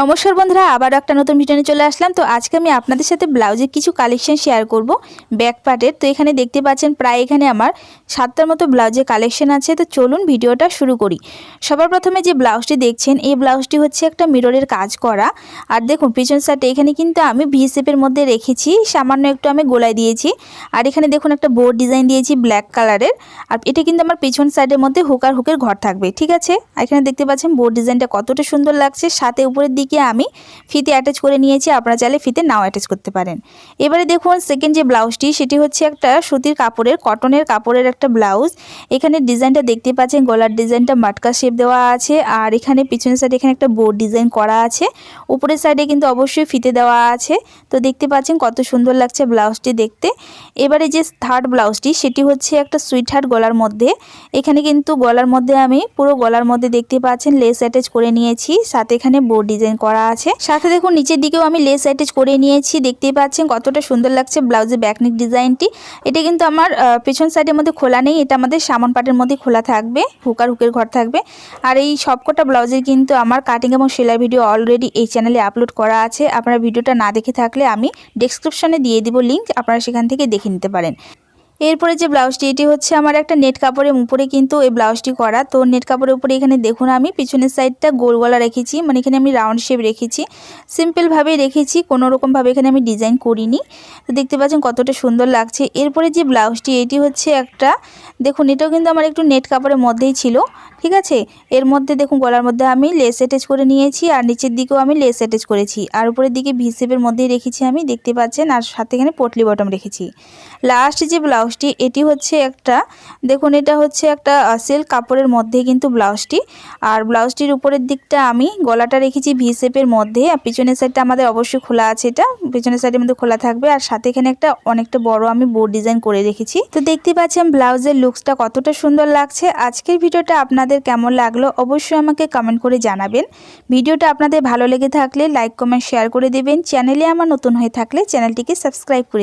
নমস্কার বন্ধুরা আবার একটা নতুন ভিডিও নিয়ে চলে আসলাম। তো আজকে আমি আপনাদের সাথে ব্লাউজের কিছু কালেকশন শেয়ার করব ব্যাক পার্টের তো এখানে দেখতে পাচ্ছেন, প্রায় এখানে আমার সাতটার মতো ব্লাউজের কালেকশন আছে। তো চলুন ভিডিওটা শুরু করি। সবার প্রথমে যে ব্লাউজটি দেখছেন, এই ব্লাউজটি হচ্ছে একটা মিররের কাজ করা। আর দেখুন, পিছন সাইডে এখানে কিন্তু আমি ভি শেপের মধ্যে রেখেছি। সামান্য একটু আমি গোলায় দিয়েছি। আর এখানে দেখুন, একটা বোর্ড ডিজাইন দিয়েছি ব্ল্যাক কালারের আর এটা কিন্তু আমার পিছন সাইডের মধ্যে হুকার হুকের ঘর থাকবে, ঠিক আছে? আর এখানে দেখতে পাচ্ছেন বোর্ড ডিজাইনটা কতটা সুন্দর লাগছে। সাথে উপরের দিকে আমি ফিতে অ্যাটাচ করে নিয়েছি, আপনারা চাইলে ফিতে নাও অ্যাটাচ করতে পারেন। এবারে দেখুন সেকেন্ড যে ব্লাউজটি সেটি হচ্ছে একটা সুতির কাপড়ের কটনের কাপড়ের একটা ব্লাউজ এখানে ডিজাইনটা দেখতে পাচ্ছেন, গলার ডিজাইনটা মাটকা শেপ দেওয়া আছে, আর এখানে পিছনের সাইডে এখানে একটা বোর্ড ডিজাইন করা আছে। উপরের সাইডে কিন্তু অবশ্যই ফিতে দেওয়া আছে। তো দেখতে পাচ্ছেন, কত সুন্দর লাগছে ব্লাউজটি দেখতে। এবারে যে থার্ড ব্লাউজটি সেটি হচ্ছে একটা সুইট হার্ট গলার মধ্যে। এখানে কিন্তু গলার মধ্যে আমি পুরো গলার মধ্যে দেখতে পাচ্ছেন লেস অ্যাটাচ করে নিয়েছি, সাথে এখানে বোর্ড ডিজাইন করা আছে। সাথে দেখুন, নিচের দিকেও আমি লেস অ্যাটাচ করে নিয়েছি। দেখতেই পাচ্ছেন কতটা সুন্দর লাগছে ব্লাউজের ব্যাকনিক ডিজাইনটি। এটা কিন্তু আমার পেছন সাইডের মধ্যে খোলা নেই। এটা আমাদের সামন পাটের মধ্যে খোলা থাকবে। হুকার হুকের ঘর থাকবে। আর এই সবকটা ব্লাউজের কিন্তু আমার কাটিং এবং সেলাই ভিডিও অলরেডি এই চ্যানেলে আপলোড করা আছে। আপনারা ভিডিওটা না দেখে থাকলে আমি ডেসক্রিপশনে দিয়ে দিব লিঙ্ক আপনারা সেখান থেকে দেখে নিতে পারেন। এরপরে যে ব্লাউজটি, এটি হচ্ছে আমার একটা নেট কাপড়ের উপরে কিন্তু এই ব্লাউজটি করা। তো নেট কাপড়ের উপরে এখানে দেখুন আমি পিছনের সাইডটা গোল গলা রেখেছি মানে এখানে আমি রাউন্ড শেপ রেখেছি। সিম্পলভাবেই রেখেছি, কোনো রকমভাবে এখানে আমি ডিজাইন করিনি। তো দেখতে পাচ্ছেন কতটা সুন্দর লাগছে। এরপরে যে ব্লাউজটি, এটি হচ্ছে একটা, দেখুন এটাও কিন্তু আমার একটু নেট কাপড়ের মধ্যেই ছিল, ঠিক আছে? এর মধ্যে দেখুন গলার মধ্যে আমি লেস অ্যাটাচ করে নিয়েছি আর নিচের দিকেও আমি লেস অ্যাটাচ করেছি। আর উপরের দিকে ভি শেপের মধ্যেই রেখেছি আমি, দেখতে পাচ্ছেন, আর সাথে এখানে পটলি বটম রেখেছি। লাস্ট যে ব্লাউজটি, এটি হচ্ছে একটা, দেখুন এটা হচ্ছে একটা সিল্ক কাপড়ের মধ্যে কিন্তু ব্লাউজটি। আর ব্লাউজটির উপরের দিকটা আমি গলাটা রেখেছি ভি শেপের মধ্যে, আর পিছনের সাইডটা আমাদের অবশ্যই খোলা আছে এটা। পিছনের সাইডের মধ্যে খোলা থাকবে, আর সাথে এখানে একটা অনেকটা বড় আমি বোর্ড ডিজাইন করে রেখেছি। তো দেখতে পাচ্ছেন ব্লাউজের লুকসটা কতটা সুন্দর লাগছে। আজকের ভিডিওটা আপনাদের কেমন লাগল অবশ্যই আমাকে কমেন্ট করে জানাবেন। ভিডিওটা আপনাদের ভালো লেগে থাকলে লাইক কমেন্ট শেয়ার করে দেবেন। চ্যানেলে আমার নতুন হয়ে থাকলে চ্যানেলটিকে সাবস্ক্রাইব করে